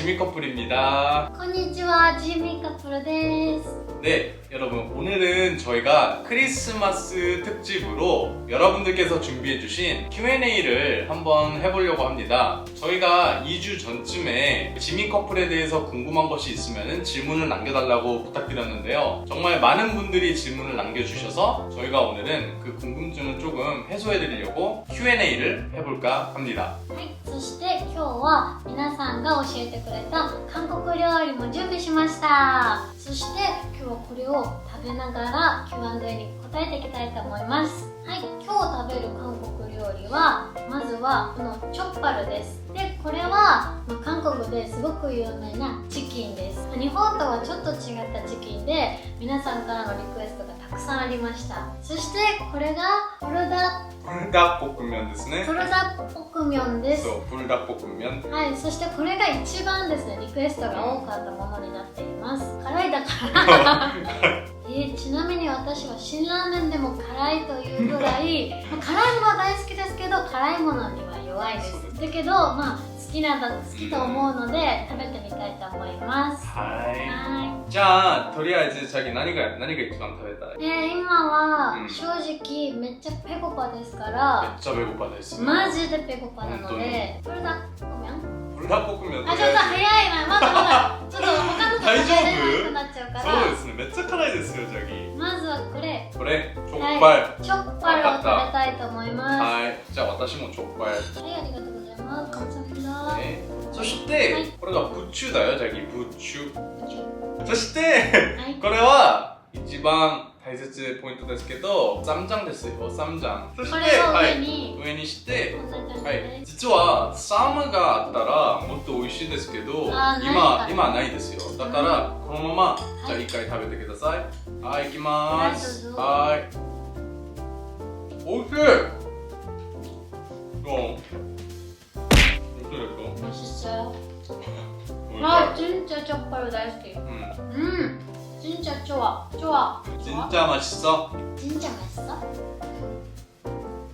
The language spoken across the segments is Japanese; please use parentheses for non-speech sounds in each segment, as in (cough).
지미 커플입니다 こんにちはジミーカップルです 네 여러분 오늘은 저희가 크리스마스 특집으로 여러분들께서 준비해주신 Q&A를 한번 해보려고 합니다 저희가 2주 전쯤에 지미 커플에 대해서 궁금한 것이 있으면 질문을 남겨달라고 부탁드렸는데요 정말 많은 분들이 질문을 남겨주셔서 저희가 오늘은 그 궁금증을 조금 해소해드리려고 Q&A를 해볼까 합니다 はいそして今日は皆さんが教えてくれた韓国料理も準備しました そして今日はこれを食べながら Q&A に答えていきたいと思います。はい今日食べる韓国料理はまずはこのチョッパルです。でこれは、ま韓国ですごく有名なチキンです。日本とはちょっと違ったチキンで皆さんからのリクエストがたくさんありました。そしてこれがプルダプルダポクミョンですね。プルダポクミョンです。そうプルダポクミョン。はいそしてこれが一番ですねリクエストが多かったものになっています。辛いだから。(laughs) えー、ちなみに私は辛ラーメンでも辛いというぐらい辛いもの大好きですけど辛いものには弱いです。だけどまあ好きなんだ好きと思うので食べてみたいと思います。はい。じゃあとりあえずさっき何が何が一番食べたい？えー、今は、正直めっちゃペコパですからめっちゃペコパです、マジでペコパなのでこれだごめん。これだダコミャあちょっと早いなまだまだちょっと他大丈夫？そうですね。めっちゃ辛いですよジャギ。まずはこれ。これチョッパイ、はい、チョッパイを食べたいと思います。はい。じゃあ私もチョッパイ。はいありがとうございます。感謝だ、ね、そして、はい、これがブッチュだよジャギ。ブッチュそして、はい、これは一番大切ポイントですけど、三ジャンですよ、三ジャン。そして、はい、上にして、はい、実は、サムがあったら、もしいですけどあーないから今今はないですよだからこのままじゃあはい一回食べてくださいはい行きますはいどうぞはいおいしいどうおいしいですか美味しそう。おいしいあ、진짜チョッパル大好き。うんうん。진짜 좋아。좋아。 진짜맛있어 진짜 맛있어。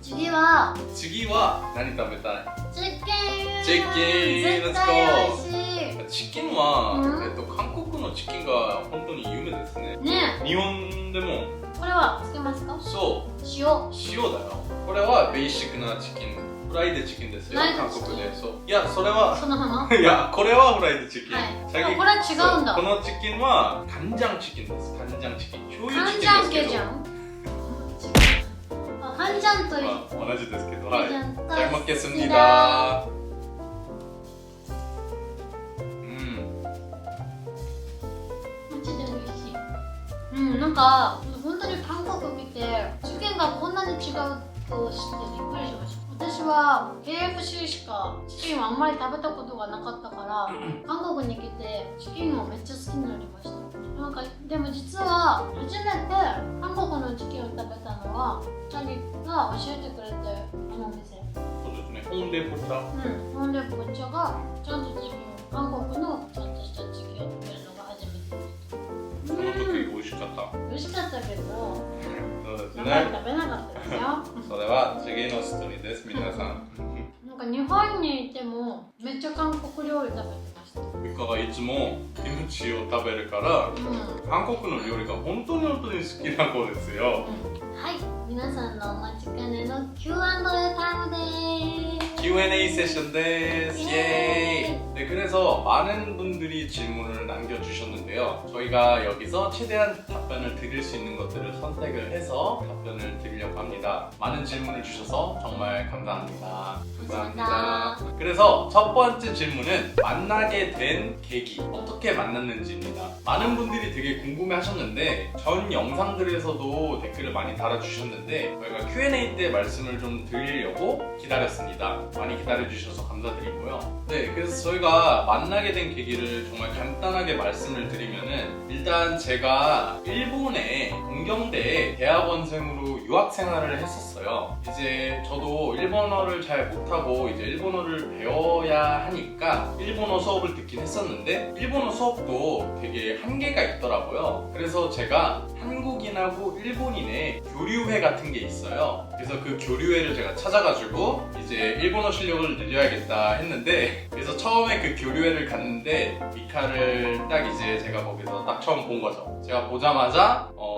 次は、次は何食べたい チキン。チキン絶対美味しい。チキンは、うん。えっと、韓国のチキンが本当に有名ですね。ね。日本でも。これはつけますか？そう。塩。塩だよ。これはベーシックなチキン。フライドチキンですよ韓国で。そう。いやそれはそのまま？(laughs) いやこれはフライドチキン、はい。これは違うんだ。このチキンはカンジャンチキンです。カンジャンチキン。醤油チキンカンジャンですけど ケジャンあカンジャンといまあ同じですけどはいケジャンと 잘 먹겠습니다. 음, マジで美味しいうんなんか本当に韓国見てチキンがこんなに違うと知ってびっくりしました私は KFC しかチキンをあんまり食べたことがなかったから韓国に来てチキンをめっちゃ好きになりました なんかでも実は初めて韓国のチキンを食べたのはチャリが教えてくれてあのお店そうですね。ホンデポタ。うん、ほんでこっちがちゃんとチキン韓国のちゃんとしたチキンを食べるのが初めてそので時美味しかった。うん、美味しかったけどそうですね。食べなかったですよそれは次のストーリーです、皆さん。なんか日本にいてもめっちゃ韓国料理食べてゆかがいつもキムチを食べるから、うん、韓国の料理が本当に本当に好きな子ですよ、うん、はい。皆さんのお待ちかねの Q&A タイムです。Q&A セッションですイエーイ。 네, 그래서 많은 분들이 질문을 남겨주셨는데요. 저희가 여기서 최대한 답변을 드릴 수 있는 것들을 선택을 해서 답변을 드리려고 합니다. 많은 질문을 주셔서 정말 감사합니다. 감사합니다. 그래서 첫 번째 질문은 만나게 된 계기, 어떻게 만났는지입니다. 많은 분들이 되게 궁금해 하셨는데 전 영상들에서도 댓글을 많이 달아주셨는데 저희가 Q&A 때 말씀을 좀 드리려고 기다렸습니다. 많이 기다려주셔서 감사드리고요. 네, 그래서 저희가 만나게 된 계기를 정말 간단하게 말씀을 드리면은 일단 제가 일본의 동경대 대학원생으로 유학 생활을 했었어요. 이제 저도 일본어를 잘 못하고 이제 일본어를 배워야 하니까 일본어 수업을 듣긴 했었는데 일본어 수업도 되게 한계가 있더라고요. 그래서 제가 한국인하고 일본인의 교류회 같은 게 있어요. 그래서 그 교류회를 제가 찾아가지고 이제 일본어 실력을 늘려야겠다 했는데 그래서 처음에 그 교류회를 갔는데 미카를 딱 이제 제가 거기서 딱 처음 본 거죠. 제가 보자마자 어, 네.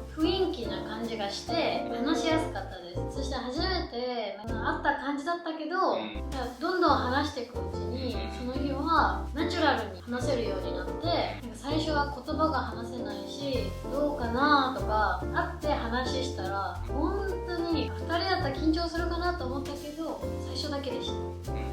雰囲気な感じがして話しやすかったですそして初めて会った感じだったけど、うんどんどん話していくうちにその日はナチュラルに話せるようになってなんか最初は言葉が話せないしどうかなとか会って話したら本当に2人だったら緊張するかなと思ったけど最初だけでした、はい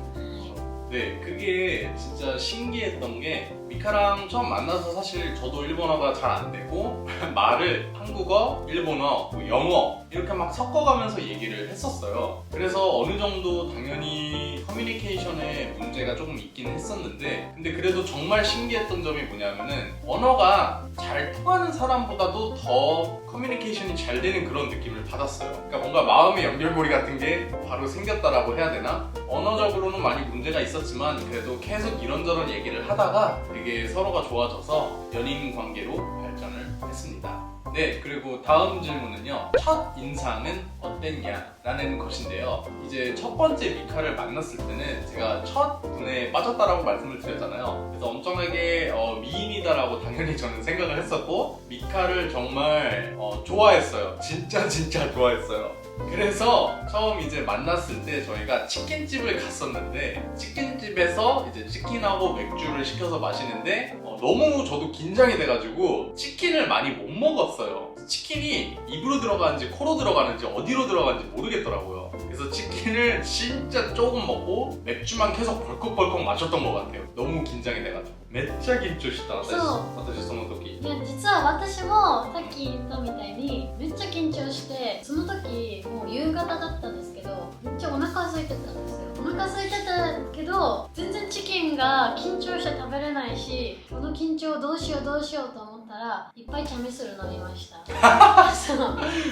네, 그게 진짜 신기했던 게 미카랑 처음 만나서 사실 저도 일본어가 잘 안 되고 (laughs) 말을 한국어, 일본어, 뭐 영어 이렇게 막 섞어가면서 얘기를 했었어요. 그래서 어느 정도 당연히 커뮤니케이션에 문제가 조금 있긴 했었는데 근데 그래도 정말 신기했던 점이 뭐냐면은 언어가 잘 통하는 사람보다도 더 커뮤니케이션이 잘 되는 그런 느낌을 받았어요. 그러니까 뭔가 마음의 연결고리 같은 게 바로 생겼다라고 해야 되나? 언어적으로는 많이 문제가 있었지만 그래도 계속 이런저런 얘기를 하다가 되게 서로가 좋아져서 연인 관계로 발전을 했습니다. 네, 그리고 다음 질문은요. 첫 인상은 어땠냐? 라는 것인데요. 이제 첫 번째 미카를 만났을 때는 제가 첫 분에 빠졌다라고 말씀을 드렸잖아요. 그래서 엄청나게 어, 미인이다라고 당연히 저는 생각을 했었고, 미카를 정말 어, 좋아했어요. 진짜 진짜 좋아했어요. 그래서 처음 이제 만났을 때 저희가 치킨집을 갔었는데 치킨집에서 이제 치킨하고 맥주를 시켜서 마시는데 어, 너무 저도 긴장이 돼가지고 치킨을 많이 못 먹었어요. 치킨이 입으로 들어가는지 코로 들어가는지 어디로 들어가는지 모르겠더라고요. 그래서 치킨을 진짜 조금 먹고 맥주만 계속 벌컥벌컥 마셨던 것 같아요. 너무 긴장이 돼가지고. めっちゃ緊張した私私その時。いや実は私もさっき言ったみたいにめっちゃ緊張してその時もう夕方だったんですけどめっちゃお腹空いてたんですよ。お腹空いてたけど全然チキンが緊張して食べれないしこの緊張どうしようどうしようと思ったらいっぱいチャミスル飲みました。(laughs) そう。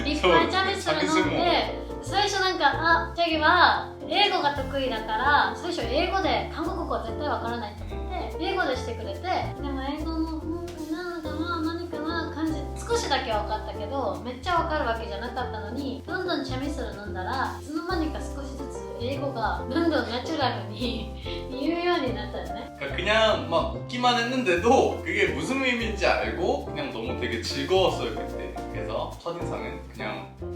いっぱいチャミスル飲んで最初なんかあチャギは英語が得意だから最初英語で韓国語は絶対わからないと思って英語でしてくれてでも英語もうんなんかな何かな感じ少しだけ分かったけどめっちゃ分かるわけじゃなかったのにどんどんチャミスル飲んだらいつの間にか少しずつ英語がどんどんナチュラルに(laughs) 言うようになったよね 그러니까 그냥 막 웃기만 했는데도 그게 무슨 의미인지 알고 그냥 너무 되게 즐거웠어요 그때 그래서 첫인상은 그냥 좀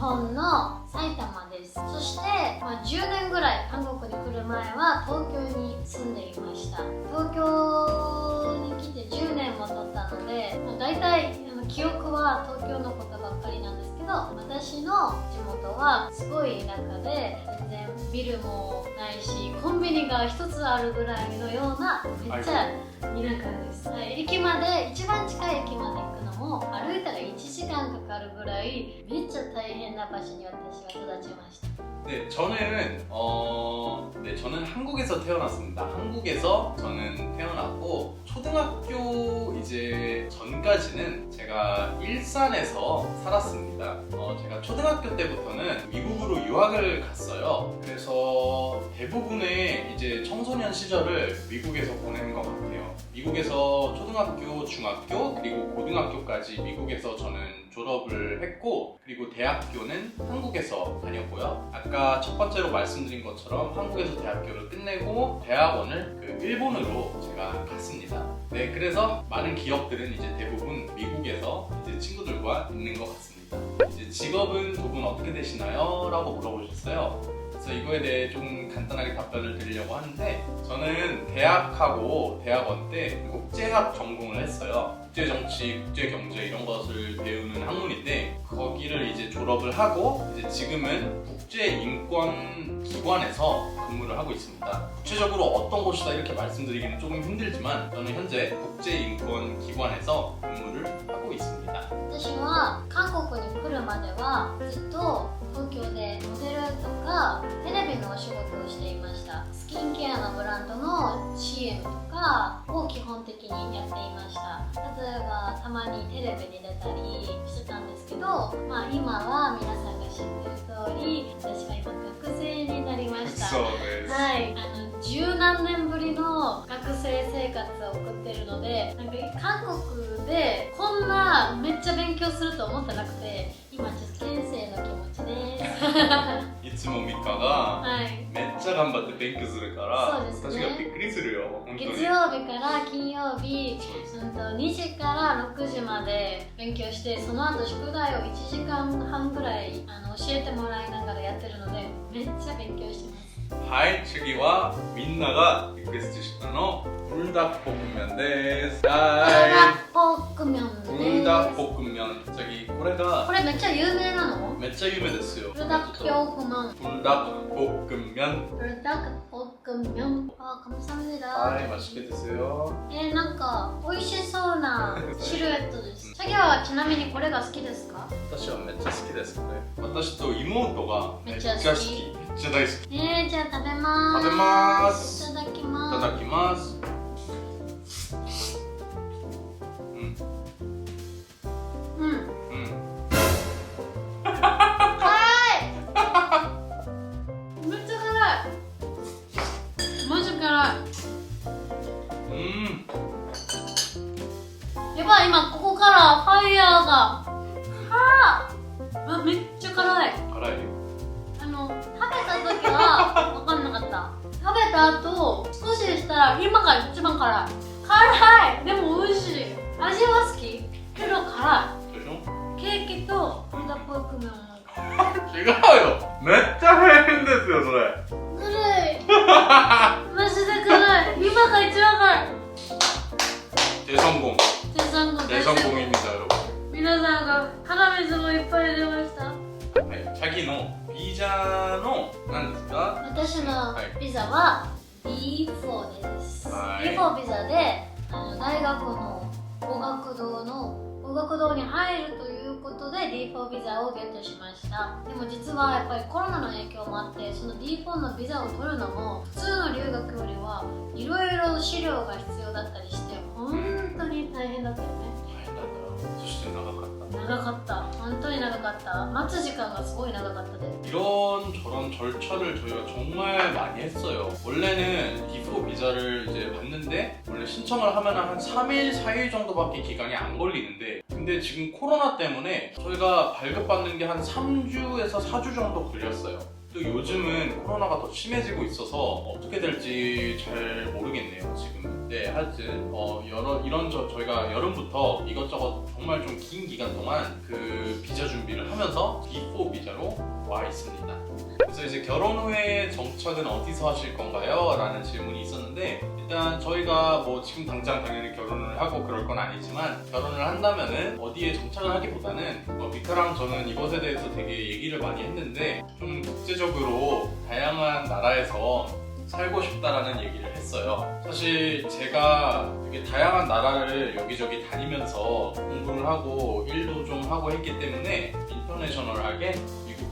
本の埼玉です。そして、まあ、10年ぐらい韓国に来る前は東京に住んでいました。東京に来て10年も経ったので、まあ、大体あの記憶は東京のことばっかりなんですけど私の地元はすごい田舎で全然ビルもないしコンビニが一つあるぐらいのようなめっちゃ田舎です、はい、駅まで一番近い駅まで行くのも歩いたら1時間かかるぐらいめっちゃ大変な場所に私は育ちました 네, 저는 어, 네, 저는 한국에서 태어났습니다. 한국에서 저는 태어났고 초등학교 이제 전까지는 제가 일산에서 살았습니다. 어, 제가 초등학교 때부터는 미국으로 유학을 갔어요. 그래서 대부분의 이제 청소년 시절을 미국에서 보낸 것 같아요. 미국에서 초등학교, 중학교 그리고 고등학교까지 미국에서 저는 졸업을 했고 그리고 대학교는 한국에서 다녔고요. 아까 첫 번째로 말씀드린 것처럼 한국에서 대학교를 끝내고 대학원을 그 일본으로 제가 갔습니다. 네, 그래서 많은 기억들은 이제 대부분 미국에서 이제 친구들과 있는 것 같습니다. 이제 직업은 두 분 어떻게 되시나요? 라고 물어보셨어요. 그래서 이거에 대해 좀 간단하게 답변을 드리려고 하는데 저는 대학하고 대학원 때 국제학 전공을 했어요. 국제 정치, 국제 경제 이런 것을 배우는 학문인데 거기를 이제 졸업을 하고 이제 지금은 국제인권기관에서 근무를 하고 있습니다. 구체적으로 어떤 곳이다 이렇게 말씀드리기는 조금 힘들지만 저는 현재 국제인권기관에서 근무를 하고 있습니다. 私は韓国に来るまではずっと東京でモデルとかテレビのお仕事をしていましたスキンケアのブランドの CM とかを基本的にやっていました例えばたまにテレビに出たりしてたんですけど、まあ、今は皆さんが知ってる通り 私は今学生になりました。です。はい、あの十何年ぶりの学生生活を送ってるのでなんか韓国でこんなめっちゃ勉強すると思ってなくて今ちょっと県生の気持ちです。いつもミカがはいめっちゃ頑張って勉強するからね。私がびっくりするよ月曜日から金曜日うんと2時から6時まで勉強してその後宿題を1時間半ぐらいあの教えてもらいながらやってるのでめっちゃ勉強してます 발치기와 민나가 리퀘스트 식단어 불닭볶음면 데스 아 불닭볶음면 불닭볶음면. 저기これが これめっちゃ有名なの 진짜 유명했어요. 불닭볶음면 불닭볶음면. 불닭볶음면. 아 아이 감사합니다. 맛있게 드세요. 예 뭔가 美味しそうなシルエットです作業はちなみにこれが好きですか私はめっちゃ好きですこれ私と妹がめっちゃ好きちゃ大好き。いえー、じゃあ食べまーす。食べまーす。いただきたます。だきますうん。うん。うん。辛いめっちゃ辛い。マジ辛うん。いやばい今ここからファイヤーがた後少ししたら今が一番辛い辛いでも美味しい味は好きけど辛 조종 いケーキとブルダポークメン 違うよめっちゃ変ですよそれ辛いマジで辛い今が一番辛い 대성공 手産の 대성공입니다 여러분 皆さんが鼻水もいっぱい出ました 鍵のビザの何ですか？私のビザは B4 です、はい、B4 ビザであの大学の語学堂の語学堂に入るということで D4 ビザをゲットしました。でも実はやっぱりコロナの影響もあってその D4 のビザを取るのも普通の留学よりはいろいろ資料が必要だったりして本当に大変だったよね、はい、大変だった。そして長かった。長かった。本当に長かった待つ時間がすごい長かったです 이런 저런 절차를 저희가 정말 많이 했어요. 원래는 D4 비자를 이제 받는데 원래 신청을 하면 한 3일, 4일 정도밖에 기간이 안 걸리는데 근데 지금 코로나 때문에 저희가 발급받는 게 한 3주에서 4주 정도 걸렸어요. 또 요즘은 코로나가 더 심해지고 있어서 어떻게 될지 잘 모르겠네요 지금. 네 하여튼 어, 여러 이런 저 저희가 여름부터 이것저것 정말 좀 긴 기간 동안 그 비자 준비를 하면서 D4 비자로 와 있습니다. 그래서 이제 결혼 후에 정착은 어디서 하실 건가요? 라는 질문이 있었는데 일단 저희가 뭐 지금 당장 당연히 결혼을 하고 그럴 건 아니지만 결혼을 한다면은 어디에 정착을 하기보다는 뭐 미카랑 저는 이것에 대해서 되게 얘기를 많이 했는데 좀 국제적으로 다양한 나라에서 살고 싶다라는 얘기를 했어요. 사실 제가 되게 다양한 나라를 여기저기 다니면서 공부를 하고 일도 좀 하고 했기 때문에 인터내셔널하게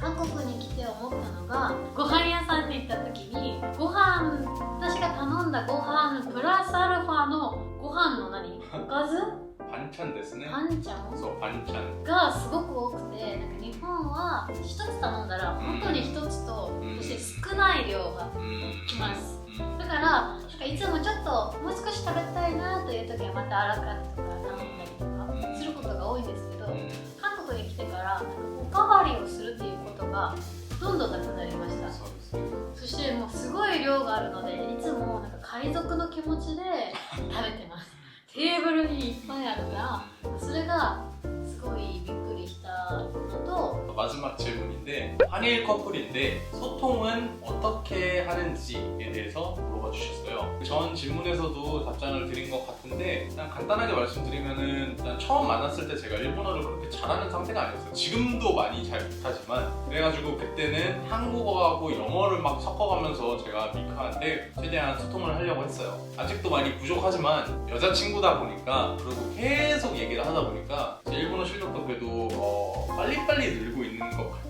韓国に来て思ったのがご飯屋さんに行った時にご飯私が頼んだご飯プラスアルファのご飯の何？おかずパンチャンですね。パンチャン？そうパンチャン。がすごく多くてなんか日本は1つ頼んだら本当に1つと、うん、そして少ない量がきます、うん、だからなんかいつもちょっともう少し食べたいなという時はまたアラカーとか頼んだりとかすることが多いんですけど、韓国に来てからおかわりをするっていうとがどんどんなくなりましたそうですねそしてもうすごい量があるのでいつもなんか海賊の気持ちで食べてます(laughs) テーブルにいっぱいあるからそれがすごいびっくりしたのと 마지막 질문인데 한일 커플인데 소통은 어떻게 하는지에 대해서 물어봐 주셨어요. 전 질문에서도 답장을 드린 것 같은데 그냥 간단하게 말씀드리면은 일단 처음 만났을 때 제가 일본어를 그렇게 잘하는 상태가 아니었어요. 지금도 많이 잘 못하지만 그래가지고 그때는 한국어하고 영어를 막 섞어가면서 제가 미카한테 최대한 소통을 하려고 했어요. 아직도 많이 부족하지만 여자친구다 보니까 그리고 계속 얘기를 하다 보니까 제 일본어 실력도 그래도 어, 빨리빨리 늘고 있는 것 같아요.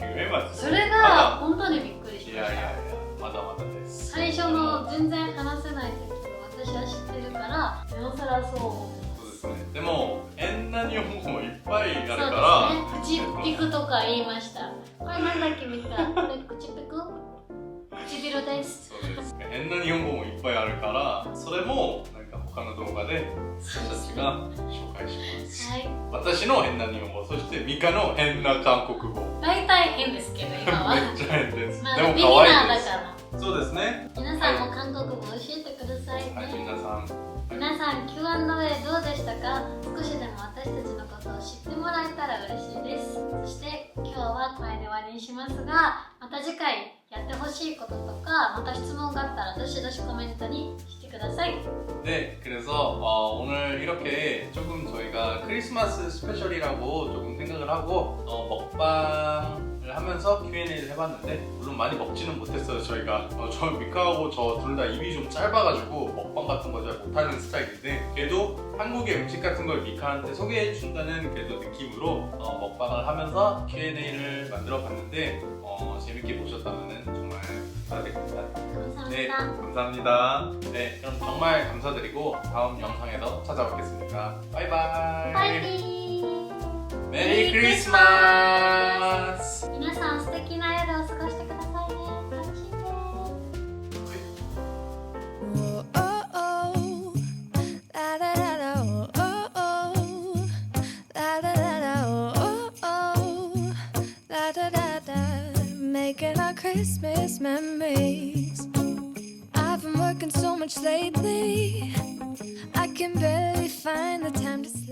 夢まそれが本当にびっくりしました。いやいやいやまだまだです。最初の全然話せない時を私は知ってるからなおさらそう思そうですね。でも縁談に方法もいっぱいあるからそうですね。口ピクとか言いました。これなんだっけみたこれ口ピク？唇です。そうです。変な日本語もいっぱいあるからそれも他の動画で私たちが紹介します。はい私の変な日本語、そしてミカの変な韓国語。大体変ですけど今はめっちゃ変です。まあでも可愛いです。そうですね。皆さんも韓国語教えてくださいはい、ね、皆さん。皆さん Q&A どうでしたか少しでも私たちのことを知ってもらえたら嬉しいですそして今日はこれで終わりにしますがまた次回やってほしいこととかまた質問があったらどしどしコメントにしてください 네, 그래서 어, 오늘 이렇게 조금 저희가 크리스마스 스페셜이라고 조금 생각을 하고 어, 먹방을 하면서 Q&A를 해봤는데 물론 많이 먹지는 못했어요 저희가. 어, 저 미카하고 저 둘 다 입이 좀 짧아가지고 먹방 같은 거 잘 못하는 스타일인데 그래도 한국의 음식 같은 걸 미카한테 소개해준다는 그래도 느낌으로 어, 먹방을 하면서 Q&A를 만들어 봤는데 어, 재밌게 보셨다면 정말 감사드립니다. 감사합니다. 네 감사합니다. 네 그럼 정말 감사드리고 다음 영상에서 찾아뵙겠습니다. 바이바이. 파이팅! メリークリスマス皆さん素敵な夜を過ごしてくださいね楽しんで Whoa, oh, oh. La, da, da, oh, oh, oh. La, da, da, oh, oh, oh. La, da, da. Making our Christmas memories. I've been working so much lately, I can barely find the time to sleep.